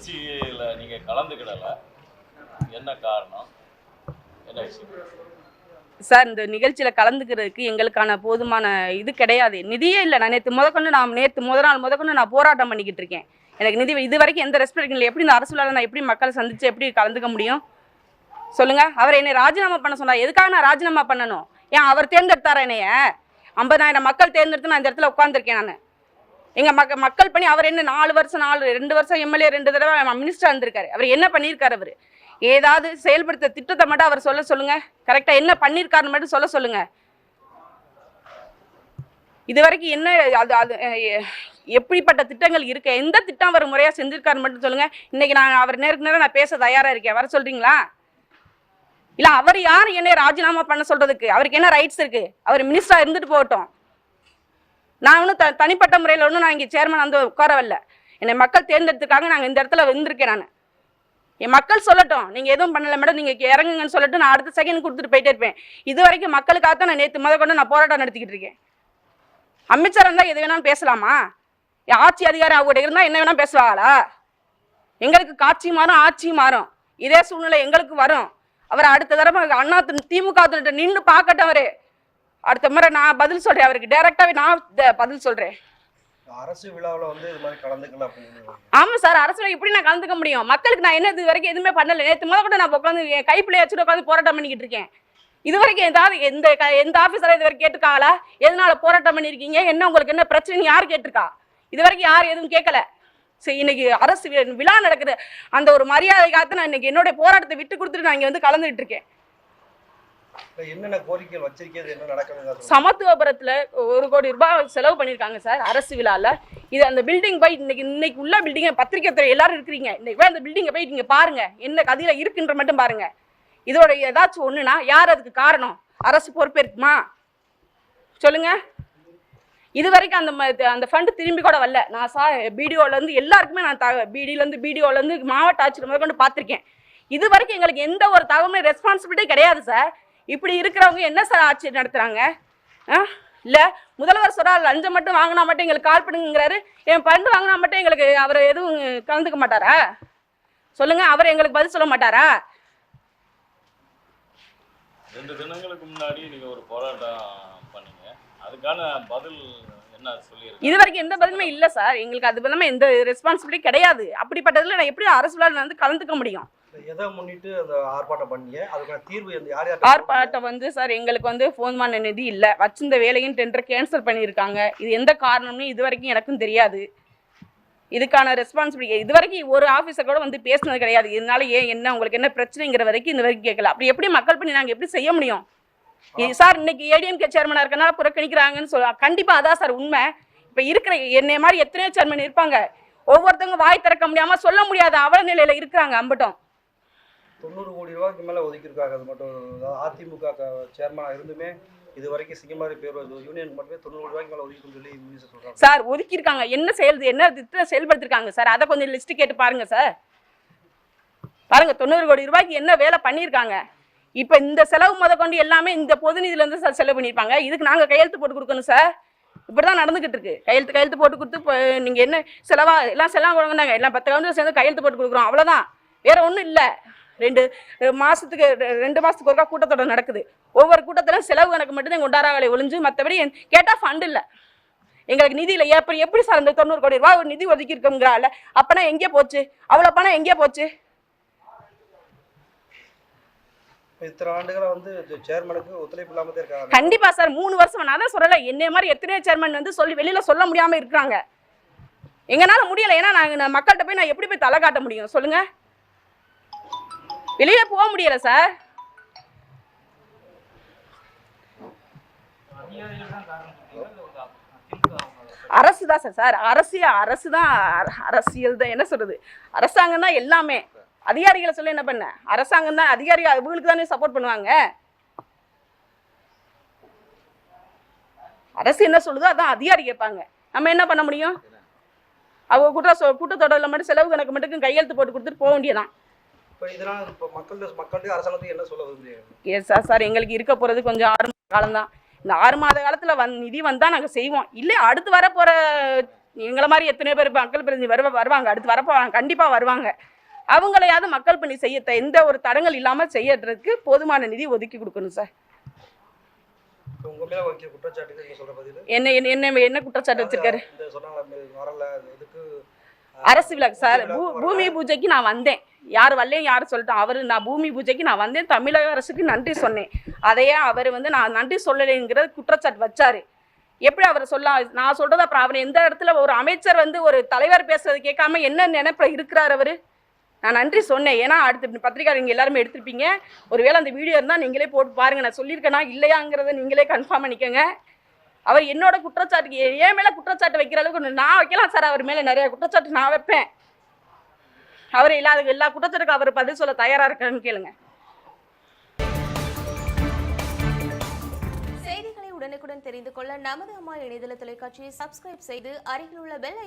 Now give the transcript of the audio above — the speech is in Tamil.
நிகழ்ச்சியில் நீங்கள் கலந்துக்கிடலை. என்ன காரணம்? என்ன விஷயம்? சார் இந்த நிகழ்ச்சியில் கலந்துக்கிறதுக்கு எங்களுக்கான போதுமான இது கிடையாது. நிதியே இல்லை. நான் நேற்று முதற்கொண்டு நான் நேற்று முத நாள் முதற்கொண்டு நான் போராட்டம் பண்ணிக்கிட்டு இருக்கேன். எனக்கு நிதி இது வரைக்கும் எந்த ரெஸ்பெக்ட் இல்லை. எப்படி இந்த அரசுலால் நான் எப்படி மக்களை சந்தித்து எப்படி கலந்துக்க முடியும்? சொல்லுங்கள் அவர் என்னை ராஜினாமா பண்ண சொன்னார். எதுக்காக நான் ராஜினாமா பண்ணணும்? ஏன் அவர் தேர்ந்தெடுத்தாரா என்னைய? ஐம்பதாயிரம் மக்கள் தேர்ந்தெடுத்து நான் இந்த இடத்துல உட்காந்துருக்கேன் நான். எங்கள் மக்க மக்கள் பண்ணி அவர் என்ன நாலு வருஷம் நாலு ரெண்டு வருஷம் எம்எல்ஏ ரெண்டு தடவை மினிஸ்டர் வந்திருக்காரு அவர் என்ன பண்ணியிருக்காரு அவர்? ஏதாவது செயல்படுத்த திட்டத்தை மட்டும் அவர் சொல்ல சொல்லுங்க. கரெக்டாக என்ன பண்ணியிருக்காருன்னு மட்டும் சொல்ல சொல்லுங்க. இது வரைக்கும் என்ன அது அது எப்படிப்பட்ட திட்டங்கள் இருக்கு? எந்த திட்டம் அவர் முறையாக செஞ்சிருக்காருன்னு மட்டும் சொல்லுங்க. இன்னைக்கு நான் அவர் நேருக்கு நேரம் நான் பேச தயாராக இருக்கேன். வர சொல்றீங்களா? இல்லை அவர் யார்? என்ன ராஜினாமா பண்ண சொல்றதுக்கு. அவருக்கு என்ன ரைட்ஸ் இருக்கு? அவர் மினிஸ்டராக இருந்துட்டு போகட்டும். நான் ஒன்றும் த தனிப்பட்ட முறையில் ஒன்றும் நான் இங்கே சேர்மன் வந்து உட்கார வரல. என்னை மக்கள் தேர்ந்தெடுத்துக்காக நாங்கள் இந்த இடத்துல வந்திருக்கேன் நான். என் மக்கள் சொல்லட்டும் நீங்கள் எதுவும் பண்ணல மேடம் நீங்கள் இறங்குங்கன்னு சொல்லிட்டு நான் அடுத்த செகண்ட் கொடுத்துட்டு போயிட்டே இருப்பேன். இது வரைக்கும் மக்களுக்காக தான் நான் நேற்று முத கொண்டு நான் போராட்டம் நடத்திக்கிட்டு இருக்கேன். அமைச்சர் இருந்தால் எது வேணாலும் பேசலாமா? ஆட்சி அதிகாரி அவங்க இருந்தால் என்ன வேணாலும் பேசுவாங்களா? எங்களுக்கு காட்சி மாறும் ஆட்சி மாறும். இதே சூழ்நிலை எங்களுக்கு வரும். அவர் அடுத்த தடவை அண்ணா திமுக நின்று பார்க்கட்டும் அவரு. அடுத்த முறை நான் பதில் சொல்றேன் அவருக்கு. டைரக்டாவே நான் பதில் சொல்றேன். அரசு விழாவில் வந்து இது மாதிரி கலந்துக்கலாம் அப்படின்னு ஆமா சார் அரசுல எப்படி நான் கலந்துக்க முடியும்? மக்களுக்கு நான் என்ன இது வரைக்கும் எதுவுமே பண்ணல. நேற்று முதல் கூட நான் உட்காந்து என் கைப்பிள்ளைய வச்சுட்டு உட்காந்து போராட்டம் பண்ணிக்கிட்டு இருக்கேன். இது வரைக்கும் ஏதாவது எந்த எந்த ஆஃபீஸரை இது வரைக்கும் கேட்டிருக்காங்களா? எதனால போராட்டம் பண்ணியிருக்கீங்க என்ன உங்களுக்கு என்ன பிரச்சனை யார் கேட்டிருக்கா? இது வரைக்கும் யார் எதுவும் கேட்கல சரி இன்னைக்கு அரசு விழா நடக்குது. அந்த ஒரு மரியாதைக்காக நான் இன்னைக்கு என்னுடைய போராட்டத்தை விட்டு கொடுத்துட்டு நான் இங்க வந்து கலந்துட்டு இருக்கேன். சமத்துவபுரத்துல ஒரு கோடி ரூபாய் செலவு பண்ணியிருக்காங்க சார் அரசு விழால. இது அந்த பில்டிங் போய் இன்னைக்கு இன்னைக்கு உள்ள பில்டிங்கை பத்திரிக்கை துறை எல்லாரும் இருக்கிறீங்க. இன்னைக்கு போய் அந்த பில்டிங்கை போய் நீங்க பாருங்க என்ன கதையில இருக்குன்ற மட்டும் பாருங்க. இதோட ஏதாச்சும் ஒண்ணுனா யார் அதுக்கு காரணம்? அரசு பொறுப்பேற்குமா சொல்லுங்க. இது வரைக்கும் அந்த ம- அந்த ஃபண்டு திரும்பி கூட வரல. நான் சா பிடிஓலேருந்து எல்லாருக்குமே நான் தக பிடியிலேருந்து பிடிஓலேருந்து மாவட்ட ஆட்சியர் முதல் கொண்டு பார்த்துருக்கேன். இது வரைக்கும் எங்களுக்கு எந்த ஒரு தகவலும் ரெஸ்பான்சிபிலிட்டி கிடையாது சார். இப்படி இருக்கிறவங்க என்ன சார் ஆட்சி நடத்துறாங்க? ஆ? இல்லை முதல்வர் சொல்றாரு லஞ்சம் மட்டும் வாங்கினா மட்டும் எங்களுக்கு கால் பண்ணுங்கிறாரு என் ஃபண்டு வாங்கினா மட்டும் எங்களுக்கு அவர் எதுவும் கலந்துக்க மாட்டாரா? சொல்லுங்க அவர் எங்களுக்கு பதில் சொல்ல மாட்டாரா? ரெண்டு தினங்களுக்கு முன்னாடி நீங்க ஒரு போராட்டம் பண்ணீங்க. அதுக்கான பதில் இது வரைக்கும் எந்த பதிலுமே இல்லை சார். எங்களுக்கு அது இல்லாமல் எந்த ரெஸ்பான்சிபிலிட்டி கிடையாது. அப்படிப்பட்டதுல நான் எப்படி அரசு வந்து கலந்துக்க முடியும்? ஆர்ப்பாட்டம் வந்து சார் எங்களுக்கு வந்து போதுமான நிதி இல்லை. வச்சிருந்த வேலையும் டெண்டர் கேன்சல் பண்ணியிருக்காங்க. இது எந்த காரணம்னு இது வரைக்கும் எனக்கும் தெரியாது. இதுக்கான ரெஸ்பான்சிபிலிட்டி இது வரைக்கும் ஒரு ஆஃபீஸர் கூட வந்து பேசினது கிடையாது. இதனால ஏன் என்ன உங்களுக்கு என்ன பிரச்சனைங்கிற வரைக்கும் இந்த வரைக்கும் கேட்கல. அப்படி எப்படி மக்கள் பண்ணி நாங்கள் எப்படி செய்ய முடியும்? சார் இன்னைக்கு ஏடிஎம்கே சேர்மனாக இருக்கனால புறக்கணிக்கிறாங்கன்னு சொல்ல கண்டிப்பாக அதான் சார் உண்மை. இப்போ இருக்கிற என்னை மாதிரி எத்தனையோ சேர்மன் இருப்பாங்க. ஒவ்வொருத்தவங்க வாய் திறக்க முடியாமல் சொல்ல முடியாத அவல நிலையில் இருக்கிறாங்க அம்பட்டும். தொண்ணூறு கோடி ரூபாய்க்கு மேலே ஒதுக்கியிருக்காங்க. அது மட்டும் அதிமுக சேர்மனாக இருந்துமே இது வரைக்கும் சிங்கமாரி பேர் யூனியன் மட்டுமே தொண்ணூறு ரூபாய்க்கு மேலே ஒதுக்கின்னு சொல்லி மினிஸ்டர் சார் ஒதுக்கியிருக்காங்க. என்ன செயல் என்ன திட்டம் செயல்படுத்திருக்காங்க சார்? அதை கொஞ்சம் லிஸ்ட் கேட்டு பாருங்க சார். பாருங்க தொண்ணூறு கோடி ரூபாய்க்கு என்ன வேலை பண்ணியிருக்காங்க? இப்போ இந்த செலவு முத கொண்டு எல்லாமே இந்த பொது சார் செலவு பண்ணியிருப்பாங்க. இதுக்கு நாங்கள் கையெழுத்து போட்டு கொடுக்கணும் சார். இப்படி தான் நடந்துகிட்டு இருக்கு. கையெழுத்து கையெழுத்து போட்டு கொடுத்து இப்போ நீங்கள் என்ன செலவா எல்லாம் செலவாக கொடுங்க நாங்கள் எல்லாம் பத்து கவுண்டர் சேர்ந்து கையெழுத்து போட்டு கொடுக்குறோம். அவ்வளோதான் வேற ஒன்றும் இல்லை. ரெண்டு ரெ- ரெண்டு மாசத்துக்கு ஒருக்கா கூட்டத்தொடர் நடக்குது. ஒவ்வொரு கூட்டத்திலும் செலவு கணக்கு மட்டும்தான் கொண்டாடாவலை ஒழிஞ்சு மற்றபடி கேட்டால் ஃபண்ட் இல்லை. எங்களுக்கு நிதி இல்லை. எப்படி எப்படி சார் அந்த தொண்ணூறு கோடி ரூபாய் ஒரு நிதி ஒதுக்கி இருக்கோங்கிறால அப்பனா எங்கே போச்சு? அவ்வளோ பணம் எங்கே போச்சு? கண்டிப்பா சார். மூணு வருஷம் நான் தான் சொல்லல. என்னைய மாதிரி எத்தனையோ சேர்மன் வந்து சொல்லி வெளியில சொல்ல முடியாம இருக்காங்க எங்கனால முடியல. ஏன்னா நாங்க மக்கள்கிட்ட போய் நான் எப்படி போய் தலை காட்ட முடியும்? சொல்லுங்க. வெளியில போக முடியல சார் அரசு தான் சார் சார் அரசியல் அரசு தான் அரசியல் தான். என்ன சொல்றது? அரசாங்கம் தான் எல்லாமே. அதிகாரிகளை சொல்ல என்ன பண்ண? அரசாங்கம் தான் அதிகாரி அவங்களுக்கு தானே சப்போர்ட் பண்ணுவாங்க. அரசு என்ன சொல்லுதோ அதான் அதிகாரி கேட்பாங்க. நம்ம என்ன பண்ண முடியும்? அவங்க கூட்ட கூட்டத்தொடரில் மட்டும் செலவு கணக்கு மட்டும் கையெழுத்து போட்டு கொடுத்துட்டு போக வேண்டியதான் எஸ் சார் சார் எங்களுக்கு இருக்க போகிறது கொஞ்சம் ஆறு மாத காலம்தான். இந்த ஆறு மாத காலத்தில் வந் நிதி வந்தால் நாங்கள் செய்வோம். இல்லை அடுத்து வர போகிற எங்களை மாதிரி எத்தனை பேர் மக்கள் பிரதிநிதி வருவ வருவாங்க. அடுத்து வரப்போவாங்க கண்டிப்பாக வருவாங்க. அவங்களையாவது மக்கள் பணி செய்ய எந்த ஒரு தடங்கள் இல்லாமல் செய்யறதுக்கு போதுமான நிதி ஒதுக்கி கொடுக்கணும் சார் என்ன என்ன என்ன குற்றச்சாட்டு வச்சிருக்காரு? அரசு விளக்கு சார் பூமி பூஜைக்கு நான் வந்தேன். யார் வரலையும் யார் சொல்லிட்டோம் அவர் நான் பூமி பூஜைக்கு நான் வந்தேன். தமிழக அரசுக்கு நன்றி சொன்னேன். அதையே அவர் வந்து நான் நன்றி சொல்லலைங்கிறது குற்றச்சாட்டு வச்சாரு. எப்படி அவர் சொல்ல நான் சொல்றது அப்புறம் அவர் எந்த இடத்துல ஒரு அமைச்சர் வந்து ஒரு தலைவர் பேசுறது கேட்காம என்ன நினைப்புல இருக்கிறார் அவரு? நான் நன்றி சொன்னேன். ஏன்னா அடுத்து பத்திரிக்கை நீங்கள் எல்லாருமே எடுத்திருப்பீங்க. ஒருவேளை அந்த வீடியோ இருந்தால் நீங்களே போட்டு பாருங்க. நான் சொல்லியிருக்கேனா இல்லையாங்கிறத நீங்களே கன்ஃபார்ம் பண்ணிக்கோங்க. அவர் என்னோட குற்றச்சாட்டுக்கு என் மேலே குற்றச்சாட்டு வைக்கிற அளவுக்கு நான் வைக்கலாம் சார் அவர் மேலே நிறைய குற்றச்சாட்டு நான் வைப்பேன். அவர் இல்லாத எல்லா குற்றச்சாட்டுக்கும் அவர் பதில் சொல்ல தயாராக இருக்கான்னு கேளுங்க. செய்திகளை உடனுக்குடன் தெரிந்து கொள்ள நமது அம்மா இணையதள தொலைக்காட்சியை சப்ஸ்கிரைப் செய்து அருகில் உள்ள பெல்